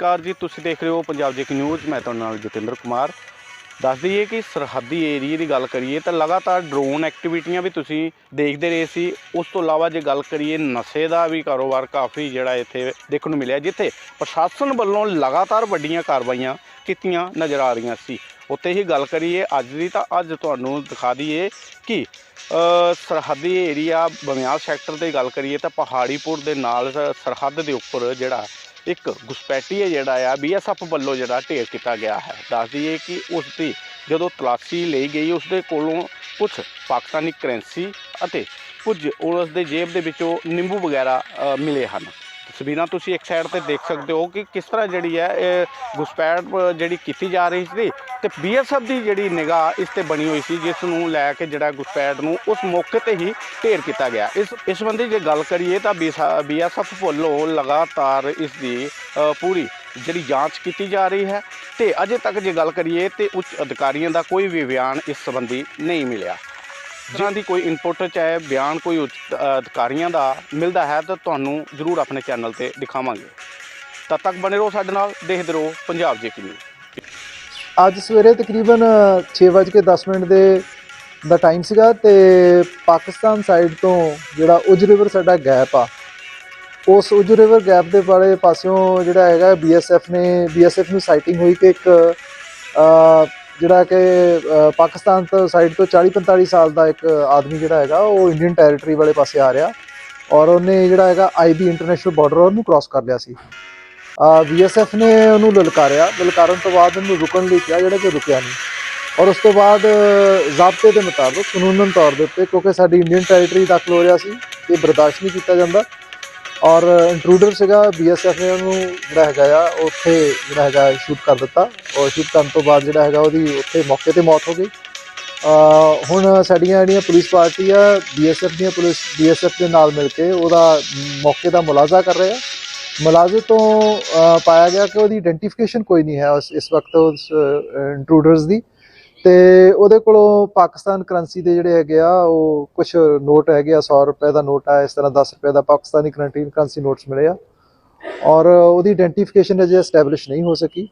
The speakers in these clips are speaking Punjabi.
ਨਮਸਕਾਰ ਜੀ, ਤੁਸੀਂ ਦੇਖ ਰਹੇ ਹੋ ਪੰਜਾਬ ਜੇਕ ਨਿਊਜ਼। ਮੈਂ ਤੁਹਾਡੇ ਨਾਲ ਜਤਿੰਦਰ ਕੁਮਾਰ। ਦੱਸ ਦਈਏ ਕਿ ਸਰਹੱਦੀ ਏਰੀਏ ਦੀ ਗੱਲ ਕਰੀਏ ਤਾਂ ਲਗਾਤਾਰ ਡਰੋਨ ਐਕਟੀਵਿਟੀਆਂ ਵੀ ਤੁਸੀਂ ਦੇਖਦੇ ਰਹੇ ਸੀ। ਉਸ ਤੋਂ ਇਲਾਵਾ ਜੇ ਗੱਲ ਕਰੀਏ, ਨਸ਼ੇ ਦਾ ਵੀ ਕਾਰੋਬਾਰ ਕਾਫੀ ਜਿਹੜਾ ਇੱਥੇ ਦੇਖਣ ਨੂੰ ਮਿਲਿਆ, ਜਿੱਥੇ ਪ੍ਰਸ਼ਾਸਨ ਵੱਲੋਂ ਲਗਾਤਾਰ ਵੱਡੀਆਂ ਕਾਰਵਾਈਆਂ ਕੀਤੀਆਂ ਨਜ਼ਰ ਆ ਰਹੀਆਂ ਸੀ। ਉੱਤੇ ਹੀ ਗੱਲ ਕਰੀਏ ਅੱਜ ਦੀ, ਤਾਂ ਅੱਜ ਤੁਹਾਨੂੰ ਦਿਖਾ ਦਈਏ ਕਿ ਸਰਹੱਦੀ ਏਰੀਆ ਬਮਿਆਲ ਸੈਕਟਰ ਦੀ ਗੱਲ ਕਰੀਏ ਤਾਂ ਪਹਾੜੀਪੁਰ ਦੇ ਨਾਲ ਸਰਹੱਦ ਦੇ ਉੱਪਰ ਜਿਹੜਾ ਇੱਕ ਗੁਸਪੈਠੀ ਹੈ ਜਿਹੜਾ ਆ ਬੀਐਸਐਫ ਵੱਲੋਂ ਜਿਹੜਾ ਢੇਰ ਕੀਤਾ ਗਿਆ ਹੈ। ਦੱਸ ਦਈਏ ਕਿ ਉਸ ਦੀ ਜਦੋਂ ਤਲਾਸ਼ੀ ਲਈ ਗਈ, ਉਸ ਦੇ ਕੋਲੋਂ ਕੁਝ ਪਾਕਿਸਤਾਨੀ ਕਰੰਸੀ ਅਤੇ ਕੁਝ ਉਸ ਦੇ ਜੇਬ ਦੇ ਵਿੱਚੋਂ ਨਿੰਬੂ ਵਗੈਰਾ ਮਿਲੇ ਹਨ। ਤਸਵੀਰਾਂ ਤੁਸੀਂ ਇੱਕ ਸਾਈਡ ਤੇ ਦੇਖ ਸਕਦੇ ਹੋ ਕਿ ਕਿਸ ਤਰ੍ਹਾਂ ਜਿਹੜੀ ਹੈ, ਇਹ ਘੁਸਪੈਠ ਜਿਹੜੀ ਕੀਤੀ ਜਾ ਰਹੀ ਸੀ ਤੇ ਬੀਐਸਐਫ ਦੀ ਜਿਹੜੀ ਨਿਗਾਹ ਇਸ ਤੇ ਬਣੀ ਹੋਈ ਸੀ, ਜਿਸ ਨੂੰ ਲੈ ਕੇ ਜਿਹੜਾ ਗੁਸਪੈਠ ਨੂੰ ਉਸ ਮੌਕੇ ਤੇ ਹੀ ਢੇਰ ਕੀਤਾ ਗਿਆ। ਇਸ ਇਸ ਸੰਬੰਧੀ ਜੇ ਗੱਲ ਕਰੀਏ ਤਾਂ ਬੀਐਸਐਫ ਵੱਲੋਂ ਲਗਾਤਾਰ ਇਸ ਦੀ ਪੂਰੀ ਜਿਹੜੀ ਜਾਂਚ ਕੀਤੀ ਜਾ ਰਹੀ ਹੈ ਤੇ ਅਜੇ ਤੱਕ ਜੇ ਗੱਲ ਕਰੀਏ ਤੇ ਉੱਚ ਅਧਿਕਾਰੀਆਂ ਦਾ ਕੋਈ ਵੀ ਬਿਆਨ ਇਸ ਸੰਬੰਧੀ ਨਹੀਂ ਮਿਲਿਆ। ਜਿਨ੍ਹਾਂ ਦੀ ਕੋਈ ਇਨਪੁਟ ਚਾਹੇ ਬਿਆਨ ਕੋਈ ਉੱਚ ਅਧਿਕਾਰੀਆਂ ਦਾ ਮਿਲਦਾ ਹੈ ਤਾਂ ਤੁਹਾਨੂੰ ਜ਼ਰੂਰ ਆਪਣੇ ਚੈਨਲ ਤੇ ਦਿਖਾਵਾਂਗੇ। ਤਦ ਤੱਕ ਬਣੇ ਰਹੋ ਸਾਡੇ ਨਾਲ, ਦੇਖਦੇ ਰਹੋ ਪੰਜਾਬ ਜੇ ਕੀ ਨਿਊਜ਼। ਅੱਜ ਸਵੇਰੇ ਤਕਰੀਬਨ 6:10 ਮਿੰਟ ਦੇ ਦਾ ਟਾਈਮ ਸੀਗਾ ਤੇ ਪਾਕਿਸਤਾਨ ਸਾਈਡ ਤੋਂ ਜਿਹੜਾ ਉਜ ਰਿਵਰ ਸਾਡਾ ਗੈਪ ਆ, ਉਸ ਉਜ ਰਿਵਰ ਗੈਪ ਦੇ ਬਾਰੇ ਪਾਸਿਓਂ ਜਿਹੜਾ ਹੈਗਾ ਬੀਐਸਐਫ ਨੇ ਬੀਐਸਐਫ ਨੂੰ ਸਾਈਟਿੰਗ ਹੋਈ ਕਿ ਇੱਕ ਜਿਹੜਾ ਕਿ ਪਾਕਿਸਤਾਨ ਤੋਂ ਸਾਈਡ ਤੋਂ 40-45 ਸਾਲ ਦਾ ਇੱਕ ਆਦਮੀ ਜਿਹੜਾ ਹੈਗਾ, ਉਹ ਇੰਡੀਅਨ ਟੈਰੀਟਰੀ ਵਾਲੇ ਪਾਸੇ ਆ ਰਿਹਾ ਔਰ ਉਹਨੇ ਜਿਹੜਾ ਹੈਗਾ ਆਈਬੀ ਇੰਟਰਨੈਸ਼ਨਲ ਬਾਰਡਰ ਉਹਨੂੰ ਕ੍ਰਾਸ ਕਰ ਲਿਆ ਸੀ। ਬੀਐਸਐਫ ਨੇ ਉਹਨੂੰ ਲਲਕਾਰਿਆ। ਲਲਕਾਰਨ ਤੋਂ ਬਾਅਦ ਉਹਨੂੰ ਰੁਕਣ ਲਈ ਕਿਹਾ, ਜਿਹੜਾ ਕਿ ਰੁਕਿਆ ਨਹੀਂ। ਔਰ ਉਸ ਤੋਂ ਬਾਅਦ ਜ਼ਾਬਤੇ ਦੇ ਮੁਤਾਬਕ ਕਾਨੂੰਨਨ ਤੌਰ ਦੇ ਉੱਤੇ, ਕਿਉਂਕਿ ਸਾਡੀ ਇੰਡੀਅਨ ਟੈਰੀਟਰੀ ਦਾਖਲ ਹੋ ਰਿਹਾ ਸੀ, ਇਹ ਬਰਦਾਸ਼ਤ ਨਹੀਂ ਕੀਤਾ ਜਾਂਦਾ। ਔਰ ਇੰਟਰੂਡਰ ਸੀਗਾ ਬੀਐਸਐਫ ਨੇ ਉਹਨੂੰ ਜਿਹੜਾ ਹੈਗਾ ਆ, ਉੱਥੇ ਜਿਹੜਾ ਹੈਗਾ ਸ਼ੂਟ ਕਰ ਦਿੱਤਾ। ਔਰ ਸ਼ੂਟ ਕਰਨ ਤੋਂ ਬਾਅਦ ਜਿਹੜਾ ਹੈਗਾ ਉਹਦੀ ਉੱਥੇ ਮੌਕੇ ਤੇ ਮੌਤ ਹੋ ਗਈ। ਹੁਣ ਸਾਡੀਆਂ ਜਿਹੜੀਆਂ ਪੁਲਿਸ ਪਾਰਟੀ ਆ ਬੀਐਸਐਫ ਦੀਆਂ ਪੁਲਿਸ ਬੀਐਸਐਫ ਦੇ ਨਾਲ ਮਿਲ ਕੇ ਉਹਦਾ ਮੌਕੇ ਦਾ ਮੁਲਾਜ਼ਾ ਕਰ ਰਹੇ ਆ। ਮੁਲਾਜ਼ੇ ਤੋਂ ਪਾਇਆ ਗਿਆ ਕਿ ਉਹਦੀ ਆਇਡੈਂਟੀਫਿਕੇਸ਼ਨ ਕੋਈ ਨਹੀਂ ਹੈ ਉਸ, ਇਸ ਵਕਤ ਉਸ ਇੰਟਰੂਡਰਸ ਦੀ। ਤੇ ਉਹਦੇ ਕੋਲੋਂ ਪਾਕਿਸਤਾਨ ਕਰੰਸੀ ਦੇ ਜਿਹੜੇ ਹੈਗੇ ਆ, ਉਹ ਕੁਝ ਨੋਟ ਹੈਗੇ ਆ 100 ਰੁਪਏ ਦਾ ਨੋਟ ਆ, ਇਸ ਤਰ੍ਹਾਂ 10 ਰੁਪਏ ਦਾ ਪਾਕਿਸਤਾਨੀ ਕਰੰਟੀ, ਕਰੰਸੀ ਨੋਟਸ ਮਿਲੇ ਆ। ਔਰ ਉਹਦੀ ਆਇਡੈਂਟੀਫਿਕੇਸ਼ਨ ਅਜੇ ਐਸਟੈਬਲਿਸ਼ ਨਹੀਂ ਹੋ ਸਕੀ।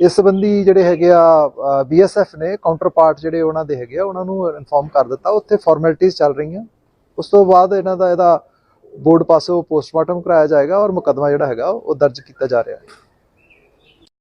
ਇਸ ਸੰਬੰਧੀ ਜਿਹੜੇ ਹੈਗੇ ਆ ਬੀਐਸਐਫ ਨੇ ਕਾਊਂਟਰ ਪਾਰਟ ਜਿਹੜੇ ਉਹਨਾਂ ਦੇ ਹੈਗੇ ਆ, ਉਹਨਾਂ ਨੂੰ ਇਨਫੋਰਮ ਕਰ ਦਿੱਤਾ। ਉੱਥੇ ਫਾਰਮੈਲਿਟੀਆਂ ਚੱਲ ਰਹੀਆਂ। ਉਸ ਤੋਂ ਬਾਅਦ ਇਹਨਾਂ ਦਾ ਇਹਦਾ ਬੋਰਡ ਪਾਸੋਂ ਪੋਸਟਮਾਰਟਮ ਕਰਾਇਆ ਜਾਏਗਾ ਔਰ ਮੁਕੱਦਮਾ ਜਿਹੜਾ ਹੈਗਾ, ਉਹ ਦਰਜ ਕੀਤਾ ਜਾ ਰਿਹਾ ਹੈ।